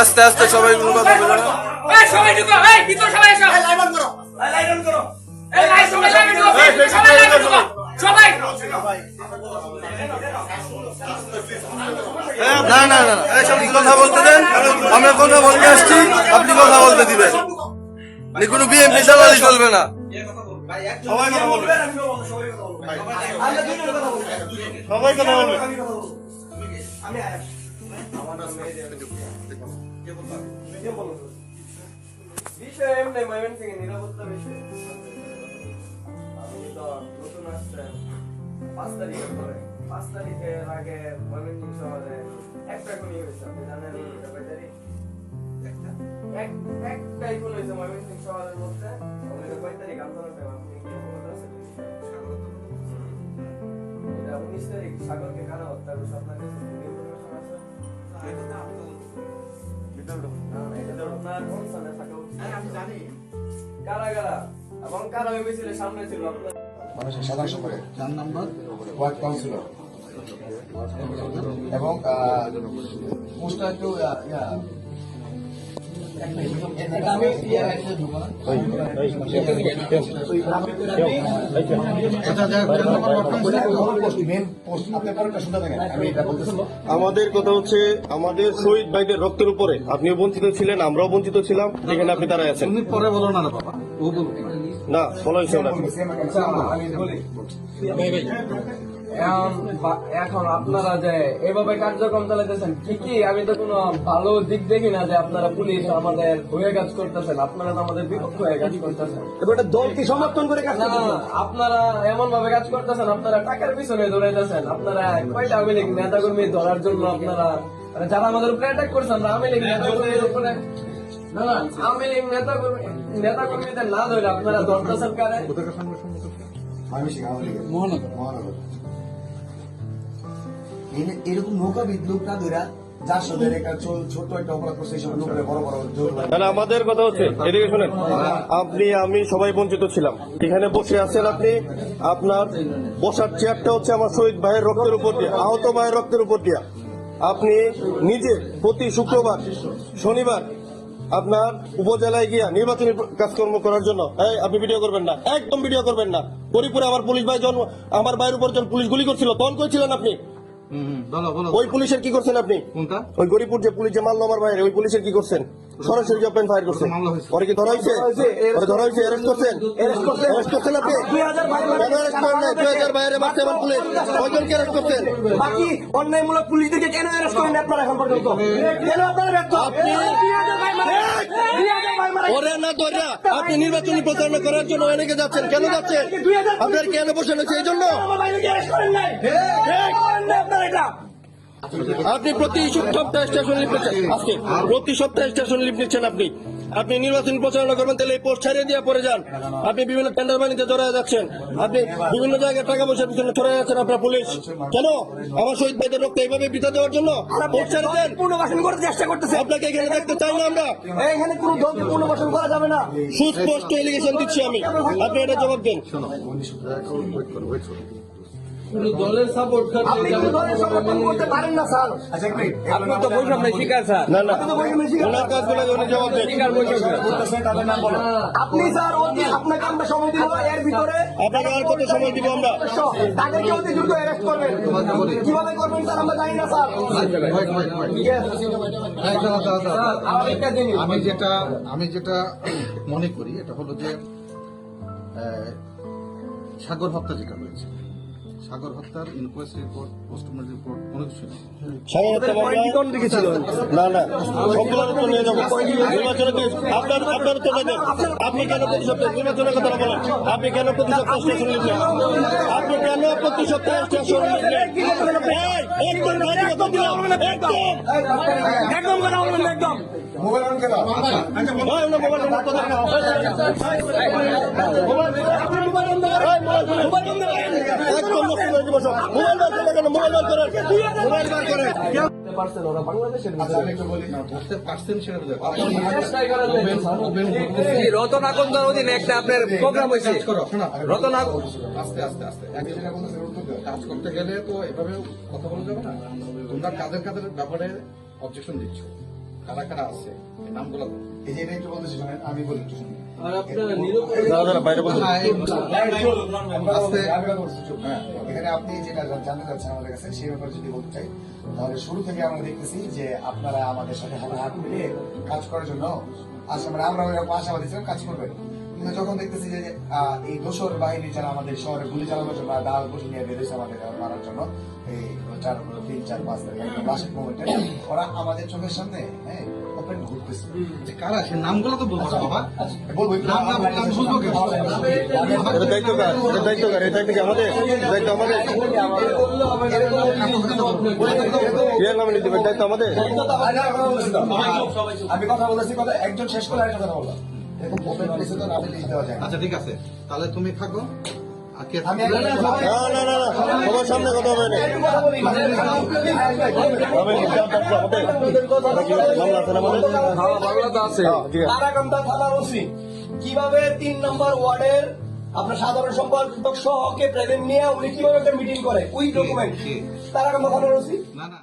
আস্তে আস্তে সবাই সবাই ঢুকো এই ভিতর সবাই এসো? লাইন অন করো। লাইন অন করো। এই লাইট সবাই সবাই ঢুকো সবাই লাইট ঢুকো সবাই। না না না এই আপনি কথা বলতে দেন। আমরা কথা বলতে আসছি আপনি কথা বলতে দিবেন। কোনো বিএমপি চালালি চলবে না। সবাই কথা বলবে। সবাই কথা বলবে। বিষয় এমনি ময়মনসিংহে নিরাপত্তা বিষয় আমি তো নতুন আসছেন পাঁচ তারিখের পাঁচ তারিখের আগে ময়মনসিংহ শহরে একটা খুনি হয়েছে আপনি জানেন? এক একটাই খুন হয়েছে ময়মনসিংহ শহরের মধ্যে কয় তারিখ আন্দোলন আপনি কি অবগত আছেন উনিশ তারিখ সাগরকে কারা হত্যা করছে আপনার এটা তো আপনার কনসার্নে থাকা উচিত। কারা কারা? এবং কারা ওই মিছিলের সামনে ছিল? আপনার মানুষের সাধারণ সম্পাদক চার নম্বর? Ward councillor. এবং পোস্টটা একটু আমাদের কথা হচ্ছে আমাদের শহীদ ভাইদের রক্তের উপরে আপনিও বঞ্চিত ছিলেন আমরাও বঞ্চিত ছিলাম যেখানে আপনি দাঁড়ায় আছেন পরে বলো না বাবা না বলা না আচ্ছা, এখন আপনারা যে এভাবে কার্যক্রম চালাইতেছেন ঠিকই আমি তো কোনো ভালো দিক দেখি না যে আপনারা পুলিশ আমাদের হয়ে কাজ করতেছেন আপনারা তো আমাদের বিপক্ষ হয়ে কাজ করতেছেন। দলকে সমর্থন করে কাজ না আপনারা এমন ভাবে কাজ করতেছেন আপনারা টাকার পিছনে দৌড়াইতেছেন আপনারা কয়টা আওয়ামী লীগ নেতা কর্মী ধরার জন্য আপনারা যারা আমাদের উপরে অ্যাটাক করছেন আওয়ামী লীগ নেতা কর্মীর উপরে না না আওয়ামী লীগ নেতা কর্মী নেতা কর্মীদের না ধরে আপনারা ধরতেছেন কারে? মহানগর। মহানগর। এরকম নৌকা বিদ্যুৎ না ধরা। তাহলে আমাদের কথা হচ্ছে এদিকে শুনেন আপনি আমি সবাই বঞ্চিত ছিলাম। এখানে বসে আছেন আপনি আপনার বসার চেয়ারটা হচ্ছে আমার শহীদ ভাইয়ের রক্তের উপর দিয়ে আহত ভাইয়ের রক্তের উপর দিয়ে। আপনি নিজে প্রতি শুক্রবার শনিবার আপনার উপজেলায় গিয়া নির্বাচনী কাজকর্ম করার জন্য এই আপনি ভিডিও করবেন না একদম ভিডিও করবেন না। পরিপুরে আমার পুলিশ ভাই যখন আমার ভাইয়ের উপর যখন পুলিশ গুলি করছিল তখন কইছিলেন আপনি? ওই পুলিশের কি করছেন আপনি? ওই গরিপুর যে পুলিশ যে মারলো আমার ভাইয়ের ওই পুলিশের কি করছেন? সরাসরি ওপেন ফায়ার করছেন। পরে কি ধরা হয়েছে? ওরে ধরা হয়েছে অ্যারেস্ট করছেন? অ্যারেস্ট করছেন। আপনি? কেন অ্যারেস্ট করেন নাই? দুই হাজার বাইরে মারছে আমার পুলিশ। কয়জনকে অ্যারেস্ট করছেন? বাকি অন্যায়মূলক পুলিশদেরকে কেন অ্যারেস্ট করেন আপনারা এখন পর্যন্ত? কেন আপনারা ব্যর্থ? আপনি ওরে না ধরা আপনি নির্বাচনী প্রচারণা করার জন্য অনেকে যাচ্ছেন। কেন যাচ্ছেন? আপনার কেন বসে রয়েছে এই জন্য? আপনি প্রতি সপ্তাহে স্টেশন লিপ নিচ্ছেন। আজকে প্রতি সপ্তাহে স্টেশন লিপ নিচ্ছেন আপনি। আপনি নির্বাচন প্রচারণা করবেন তাহলে এই পোস্ট ছাড়িয়ে দিয়ে পরে যান। আপনি বিভিন্ন টেন্ডার বাণিতে জড়ায় যাচ্ছেন। আপনি বিভিন্ন জায়গায় টাকা পয়সার পিছনে ছড়ে যাচ্ছেন আপনার পুলিশ কেন? আমার শহীদ ভাইদের রক্ত এইভাবে বিতা দেওয়ার জন্য পোস্ট ছেড়ে দেন। পুনর্বাসন করতে চেষ্টা করতেছে। আপনাকে এখানে দেখতে চাই না আমরা। এখানে কোনো দলকে পুনর্বাসন করা যাবে না। সুস্পষ্ট এলিগেশন দিচ্ছি আমি। আপনি এটা জবাব দেন। দলের সাপোর্ট আপনি কিন্তু করতে পারেন না স্যার। আচ্ছা আপনি তো বৈষম্য শিকার স্যার। না না। ওনার কাজগুলো উনি জবাব দেন। বলতেছে তাদের নাম বলো আপনি স্যার অতি আপনাকে আমরা সময় দিব এর ভিতরে আপনাকে আর কত সময় দিব আমরা? তাদেরকে অতি দ্রুত অ্যারেস্ট করবেন। কীভাবে করবেন স্যার আমরা জানি না স্যার। জিনিস। আমি যেটা আমি যেটা মনে করি এটা হলো যে সাগর হত্যা যেটা হয়েছে। সাগর হত্যার ইনকোয়েস্ট রিপোর্ট পোস্টমর্টম রিপোর্ট কোনো কিছু নেই না না সবগুলোর উত্তর নিয়ে যাব নির্বাচনে কি আপনার আপনার তো দেখেন আপনি কেন প্রতি সপ্তাহে নির্বাচনের কথা বলেন আপনি কেন প্রতি সপ্তাহে স্টেশন লিখলেন আপনি কেন প্রতি সপ্তাহে স্টেশন লিখলেন একদম কথা দিলাম, একদম একদম কথা বলবেন একদম মোবাইল কথা বলেন। মোবাইল মোবাইল করেন মোবাইল। মোবাইল কেন? মোবাইল মোবাইল বার করেন বুঝতে পারছেন ওরা বাংলাদেশের আমি বলি না বুঝতে পারছেন সেটা তো দেখো। চেষ্টাই করা যায় না, স্যার। রতন আকন্দার অধীনে একটা আপনার প্রোগ্রাম হয়েছে আস্তে আস্তে আস্তে। কাজ করতে গেলে তো এভাবে কথা বলা যাবে না তোমরা কাদের কাদের ব্যাপারে অবজেকশন দিচ্ছ কারা কারা আছে নামগুলো এই যে শোনেন আমি বলি একটু এখানে আপনি যেটা জানতে চাচ্ছেন আমাদের কাছে সেই ব্যাপারে যদি বলতে চাই তাহলে শুরু থেকে আমরা দেখতেছি যে আপনারা আমাদের সাথে হাতে হাত মিলিয়ে কাজ করার জন্য আচ্ছা মানে আমরা ওইরকম আশাবাদী ছিলাম কাজ করবেন। কিন্তু যখন দেখতেছি যে এই দোসর বাহিনী যারা আমাদের শহরে গুলি চালানোর জন্য ডাল বসে নিয়ে বেঁধেছে আমাদের মারার জন্য এই চার তিন চার পাঁচ তারিখ ওরা আমাদের চোখের সামনে হ্যাঁ ওপেন ঘুরতেছে যে কারা সে নামগুলো তো বলব বাবা বলব নাম না বললে আমি বুঝব কি? এটা দায়িত্ব কার এটা দায়িত্ব কার এটা দায়িত্ব আমাদের দায়িত্ব আমাদের প্রিয়াঙ্কা মিলি দেবেন দায়িত্ব আমাদের আমি কথা বলেছি কথা একজন শেষ করে কথা বললাম। আচ্ছা ঠিক আছে তাহলে তুমি থাকো সবার সামনে কথা হবে হ্যাঁ, ওসি কীভাবে তিন নম্বর ওয়ার্ডের আপনার সাধারণ সম্পাদক সহকে প্রেজেন্ট নিয়ে উনি কীভাবে একটা মিটিং করে? উই ডকুমেন্ট তারাকান্দা থানার ওসি? না না।